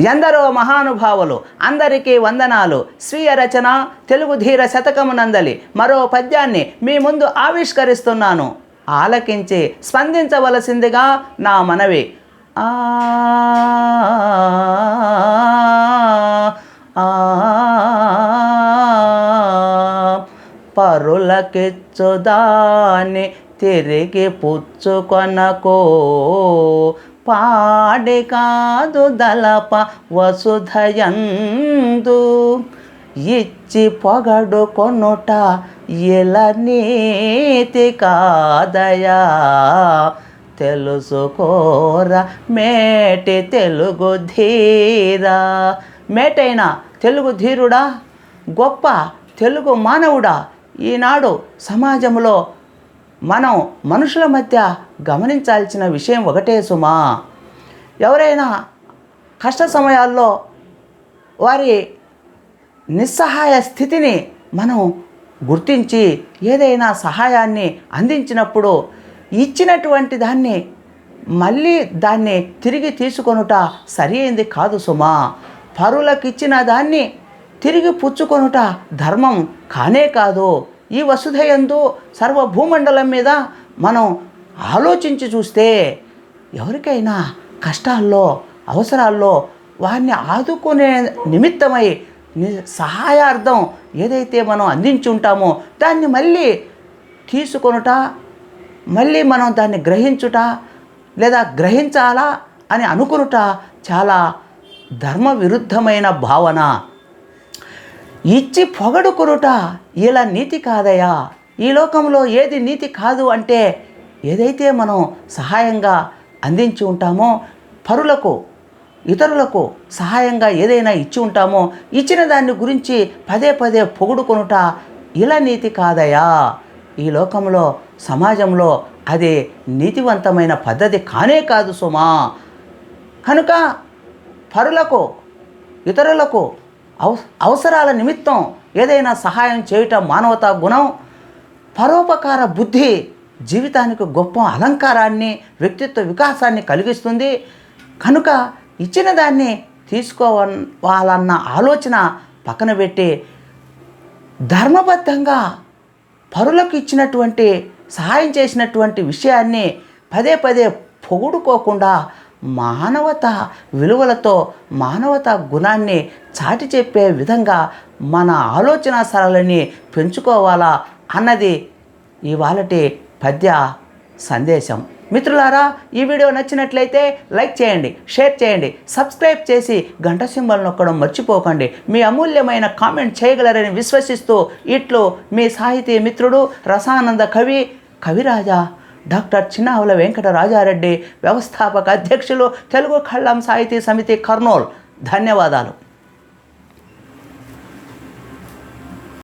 ఎందరో మహానుభావులు అందరికీ వందనాలు. స్వీయ రచన తెలుగు ధీర శతకమునందలి. మరో పద్యాన్ని మీ ముందు ఆవిష్కరిస్తున్నాను. ఆలకించి స్పందించవలసిందిగా నా మనవి. ఆ ఆ పరులకిచ్చుదాని తిరిగి పుచ్చుకొనకో. పాడే కాదు దలప వసుధయందు. ఇచ్చి పొగడు కొనుట ఇల నీతి కాదయా? తెలుసుకోర మేటి తెలుగు ధీరా. మేటైన తెలుగు ధీరుడా గొప్ప తెలుగు మానవుడా ఈనాడు సమాజంలో మనం మనుషుల మధ్య గమనించాల్సిన విషయం ఒకటే సుమా. ఎవరైనా కష్ట సమయాల్లో వారి నిస్సహాయ స్థితిని మనం గుర్తించి ఏదైనా సహాయాన్ని అందించినప్పుడు ఇచ్చినటువంటి దాన్ని మళ్ళీ దాన్ని తిరిగి తీసుకొనుట సరైంది కాదు సుమా. పరులకు ఇచ్చిన దాన్ని తిరిగి పుచ్చుకొనుట ధర్మం కానే కాదు. ఈ వసుధయందు సర్వభూమండలం మీద మనం ఆలోచించి చూస్తే ఎవరికైనా కష్టాల్లో అవసరాల్లో వారిని ఆదుకునే నిమిత్తమై సహాయార్థం ఏదైతే మనం అందించి ఉంటామో దాన్ని మళ్ళీ తీసుకొనుట మళ్ళీ మనం దాన్ని గ్రహించుట లేదా గ్రహించాలా అని అనుకునుట చాలా ధర్మ విరుద్ధమైన భావన. ఇచ్చి పొగడుకురుట ఇలా నీతి కాదయా? ఈ లోకంలో ఏది నీతి కాదు అంటే ఏదైతే మనం సహాయంగా అందించి ఉంటామో పరులకు ఇతరులకు సహాయంగా ఏదైనా ఇచ్చి ఉంటామో ఇచ్చిన దాన్ని గురించి పదే పదే పొగుడుకొనుట ఇలా నీతి కాదయా? ఈ లోకంలో సమాజంలో అది నీతివంతమైన పద్ధతి కానే కాదు సుమా. కనుక పరులకు ఇతరులకు అవసరాల నిమిత్తం ఏదైనా సహాయం చేయటం మానవతా గుణం. పరోపకార బుద్ధి జీవితానికి గొప్ప అలంకారాన్ని వ్యక్తిత్వ వికాసాన్ని కలిగిస్తుంది. కనుక ఇచ్చిన దాన్ని తీసుకోవాలన్న ఆలోచన పక్కన పెట్టి ధర్మబద్ధంగా పరులకు ఇచ్చినటువంటి సహాయం చేసినటువంటి విషయాన్ని పదే పదే పొగుడుకోకుండా మానవత విలువలతో మానవత గుణాన్ని చాటి చెప్పే విధంగా మన ఆలోచన సరళిని పెంచుకోవాలా అన్నది ఇవాళటి పద్య సందేశం. మిత్రులారా ఈ వీడియో నచ్చినట్లయితే లైక్ చేయండి షేర్ చేయండి సబ్స్క్రైబ్ చేసి గంట సింబల్ నొక్కడం మర్చిపోకండి. మీ అమూల్యమైన కామెంట్ చేయగలరని విశ్వసిస్తూ ఇట్లు మీ సాహితీ మిత్రుడు రసానంద కవి కవిరాజా డాక్టర్ చిన్నావుల వెంకట రాజారెడ్డి వ్యవస్థాపక అధ్యక్షులు తెలుగు కళ్ళం సాహితీ సమితి కర్నూల్. ధన్యవాదాలు.